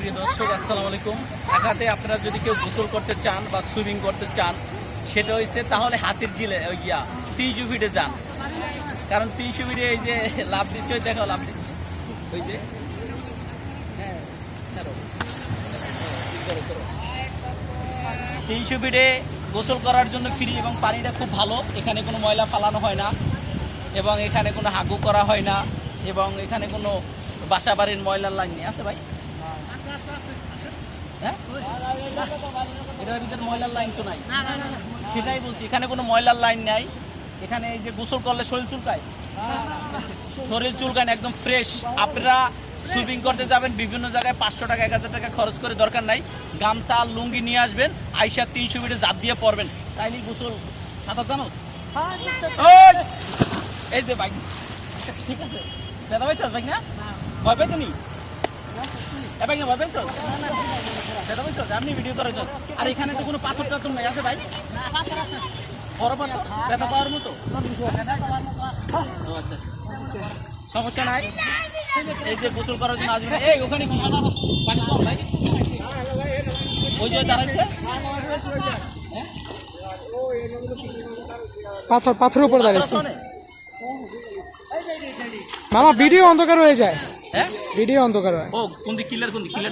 প্রিয় দর্শক, আসসালামু আলাইকুম। ঢাকাতে আপনারা যদি কেউ গোসল করতে চান বা সুইমিং করতে চান, সেটা হয়েছে তাহলে হাতির জিলে ওই গিয়া, তিনশো ফিটে যান। কারণ তিনশো ফিটে এই যে লাভ দিচ্ছে, ওই দেখো লাভ দিচ্ছে। ওই যে। হ্যাঁ। তিনশো ফিটে গোসল করার জন্য ফ্রি এবং পানিটা খুব ভালো। এখানে কোনো ময়লা ফালানো হয় না। এবং এখানে কোনো হাগু করা হয় না। এবং এখানে কোনো বাসা বাড়ির ময়লার লাইন নেই আছে ভাই? ভিতরে ময়লার লাইন তো নাই। সেটাই বলছি, এখানে কোনো ময়লার লাইন নাই। এখানে এই যে গোসল করলে শরীর চুলকায়? শরীর চুলকায় একদম ফ্রেশ আপনারা সুইমিং করতে যাবেন, বিভিন্ন জায়গায় পাঁচশো টাকা, এক হাজার টাকা খরচ করে দরকার নাই। গামছা আর লুঙ্গি নিয়ে আসবেন, আইসা তিনশো মিটার জাপ দিয়ে পড়বেন। তাইলেই গোসল সাঁতার জানো এই যে বাইক ঠিক আছে। দাদা পাইছ বাইক না? ভয় পাইছ নি? ভয় আপনি ভিডিও আর এখানে তো কোনো পাথর টাথর নাই আছে ভাই? বড় পাথর? ব্যথা পাওয়ার মতো? আচ্ছা। সমস্যা নাই? এই যে গোসল করার জন্য আসবেন এই ওখানে কি? পানি কম ভাই ওই যে দাঁড়াইছে? পাথর পাথরের উপর দাঁড়িয়েছে। মামা ভিডিও অন্ধকার হয়ে যায়। হ্যাঁ? ভিডিও অন্ধকার হয়। ও কোন দিক কিলার কোন দিক কিলার